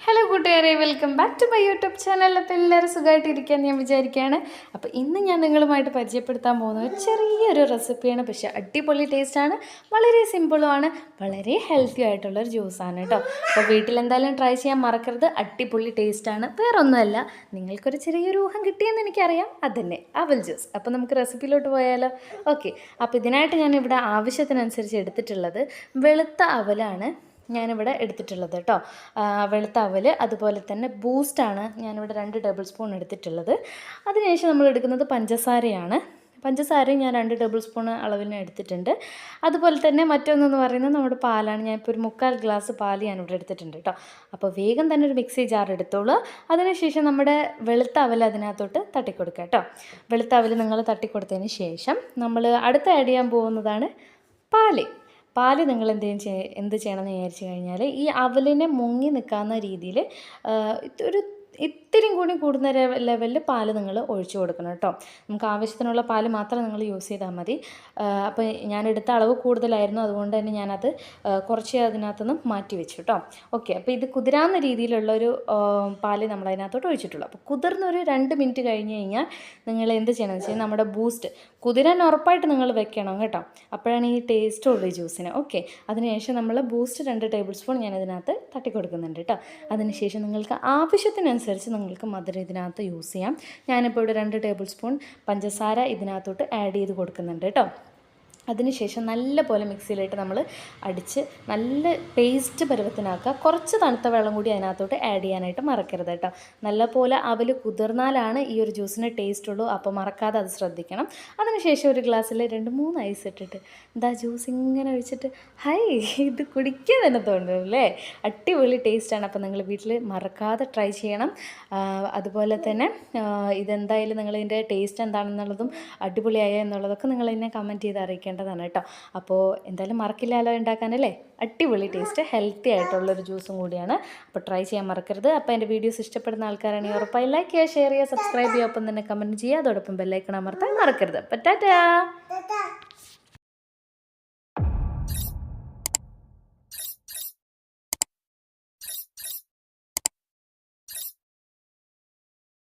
Hello കൂട്ടുകാരെ. Welcome back to my YouTube channel അപ്പോൾ എല്ലാവരും സുഖമായിട്ടിരിക്കാൻ ഞാൻ വിചാരിക്കുകയാണ്. അപ്പോൾ ഇന്ന് ഞാൻ നിങ്ങളുമായിട്ട് പരിചയപ്പെടുത്താൻ പോകുന്ന ഒരു ചെറിയൊരു റെസിപ്പിയാണ് പക്ഷേ അടിപൊളി ടേസ്റ്റാണ് വളരെ സിമ്പിളുമാണ് വളരെ ഹെൽത്തി ആയിട്ടുള്ളൊരു ജ്യൂസാണ് കേട്ടോ. അപ്പോൾ വീട്ടിൽ എന്തായാലും ട്രൈ ചെയ്യാൻ മറക്കരുത്. അടിപൊളി ടേസ്റ്റാണ് വേറെ ഒന്നുമല്ല നിങ്ങൾക്കൊരു ചെറിയൊരു ഊഹം കിട്ടിയെന്ന് എനിക്കറിയാം. അതന്നെ. അവൽ ജ്യൂസ് അപ്പോൾ നമുക്ക് റെസിപ്പിയിലോട്ട് പോയാലോ? ഓക്കെ അപ്പോൾ ഇതിനായിട്ട് ഞാനിവിടെ ആവശ്യത്തിനനുസരിച്ച് എടുത്തിട്ടുള്ളത് വെളുത്ത അവലാണ്. ഞാനിവിടെ എടുത്തിട്ടുള്ളത് കേട്ടോ. വെളുത്ത അവൽ അതുപോലെ തന്നെ ബൂസ്റ്റാണ് ഞാനിവിടെ രണ്ട് ടേബിൾ സ്പൂൺ എടുത്തിട്ടുള്ളത്. അതിനുശേഷം നമ്മൾ എടുക്കുന്നത് പഞ്ചസാരയാണ്. പഞ്ചസാരയും ഞാൻ രണ്ട് ടേബിൾ സ്പൂൺ അളവിന് എടുത്തിട്ടുണ്ട്. അതുപോലെ തന്നെ മറ്റൊന്നെന്ന് പറയുന്നത് നമ്മുടെ പാലാണ്. ഞാൻ ഇപ്പോൾ ഒരു മുക്കാൽ ഗ്ലാസ് പാൽ ഞാനിവിടെ എടുത്തിട്ടുണ്ട് കേട്ടോ. അപ്പോൾ വേഗം തന്നെ ഒരു മിക്സി ജാർ എടുത്തോളൂ. അതിനുശേഷം നമ്മുടെ വെളുത്ത അവൽ അതിനകത്തോട്ട് തട്ടിക്കൊടുക്കുക കേട്ടോ. വെളുത്ത അവൽ നിങ്ങൾ തട്ടിക്കൊടുത്തതിന് ശേഷം നമ്മൾ അടുത്ത ആഡ് ചെയ്യാൻ പോകുന്നതാണ് പാൽ. പാൽ നിങ്ങൾ എന്ത് ചെയ്യും ചെയ്യ- എന്ത് ചെയ്യണമെന്ന് വിചാരിച്ചു കഴിഞ്ഞാൽ ഈ അവലിനെ മുങ്ങി നിൽക്കാവുന്ന രീതിയിൽ ഒരു ഇത്തിരി കൂടി കൂടുന്ന ലെവലിൽ പാൽ നിങ്ങൾ ഒഴിച്ചു കൊടുക്കണം കേട്ടോ. നമുക്ക് ആവശ്യത്തിനുള്ള പാൽ മാത്രം നിങ്ങൾ യൂസ് ചെയ്താൽ മതി. അപ്പോൾ ഞാൻ എടുത്ത അളവ് കൂടുതലായിരുന്നു. അതുകൊണ്ട് തന്നെ ഞാനത് കുറച്ച് അതിനകത്തുനിന്ന് മാറ്റി വെച്ചു കേട്ടോ ഓക്കെ അപ്പോൾ ഇത് കുതിരാവുന്ന രീതിയിലുള്ളൊരു ഒരു പാൽ നമ്മൾ അതിനകത്തോട്ട് ഒഴിച്ചിട്ടുള്ളൂ. അപ്പോൾ കുതിർന്നൊരു രണ്ട് മിനിറ്റ് കഴിഞ്ഞ് കഴിഞ്ഞാൽ നിങ്ങൾ എന്ത് ചെയ്യണമെന്ന് വെച്ചാൽ നമ്മുടെ ബൂസ്റ്റ് കുതിരാൻ ഉറപ്പായിട്ട് നിങ്ങൾ വെക്കണം കേട്ടോ. അപ്പോഴാണ് ഈ ടേസ്റ്റ് ഉള്ളൂ ഈ ജ്യൂസിന് ഓക്കെ അതിനുശേഷം നമ്മൾ ബൂസ്റ്റ് രണ്ട് ടേബിൾ സ്പൂൺ ഞാൻ ഇതിനകത്ത് തട്ടി കേട്ടോ അതിനുശേഷം നിങ്ങൾക്ക് ആവശ്യത്തിനനുസരിച്ച് നിങ്ങൾക്ക് മധുരം ഇതിനകത്ത് യൂസ് ചെയ്യാം. ഞാനിപ്പോൾ ഇവിടെ രണ്ട് ടേബിൾ സ്പൂൺ പഞ്ചസാര ഇതിനകത്തോട്ട് ആഡ് ചെയ്ത് കൊടുക്കുന്നുണ്ട് കേട്ടോ. അതിനുശേഷം നല്ല പോലെ മിക്സിയിലിട്ട് നമ്മൾ അടിച്ച് നല്ല പേസ്റ്റ് പരുവത്തിനാക്കുക. കുറച്ച് തണുത്ത വെള്ളം കൂടി അതിനകത്തോട്ട് ആഡ് ചെയ്യാനായിട്ട് മറക്കരുത് കേട്ടോ. നല്ല പോലെ അവൽ കുതിർന്നാലാണ് ഈ ഒരു ജ്യൂസിന് ടേസ്റ്റ് ഉള്ളൂ. അപ്പോൾ മറക്കാതെ അത് ശ്രദ്ധിക്കണം. അതിനുശേഷം ഒരു ഗ്ലാസ്സിൽ രണ്ട് മൂന്ന് ഐസ് ഇട്ടിട്ട് എന്താ ജ്യൂസ് ഇങ്ങനെ ഒഴിച്ചിട്ട് ഹൈ ഇത് കുടിക്കാൻ തന്നെ തോന്നുന്നു അല്ലേ? അടിപൊളി ടേസ്റ്റാണ് അപ്പോൾ നിങ്ങൾ വീട്ടിൽ മറക്കാതെ ട്രൈ ചെയ്യണം. അതുപോലെ തന്നെ ഇതെന്തായാലും നിങ്ങളിതിന്റെ ടേസ്റ്റ് എന്താണെന്നുള്ളതും അടിപൊളിയായ എന്നുള്ളതൊക്കെ നിങ്ങൾ എന്നെ കമന്റ് ചെയ്ത് അറിയിക്കേണ്ടതാണ് കേട്ടോ. അപ്പോൾ എന്തായാലും മറക്കില്ലല്ലോ ഉണ്ടാക്കാനല്ലേ? അടിപൊളി ടേസ്റ്റ് ഹെൽത്തി ആയിട്ടുള്ളൊരു ജ്യൂസും കൂടിയാണ്. അപ്പോൾ ട്രൈ ചെയ്യാൻ മറക്കരുത്. അപ്പോൾ എന്റെ വീഡിയോസ് ഇഷ്ടപ്പെടുന്ന ആൾക്കാരാണെങ്കിൽ ഉറപ്പായി ലൈക്ക് ചെയ്യുക ഷെയർ ചെയ്യുക സബ്സ്ക്രൈബ് ചെയ്യുക. ഒപ്പം തന്നെ കമന്റ് ചെയ്യുക. അതോടൊപ്പം ബെല്ലൈക്കൺ അമർത്താൻ മറക്കരുത്. അപ്പോൾ ടാറ്റാ!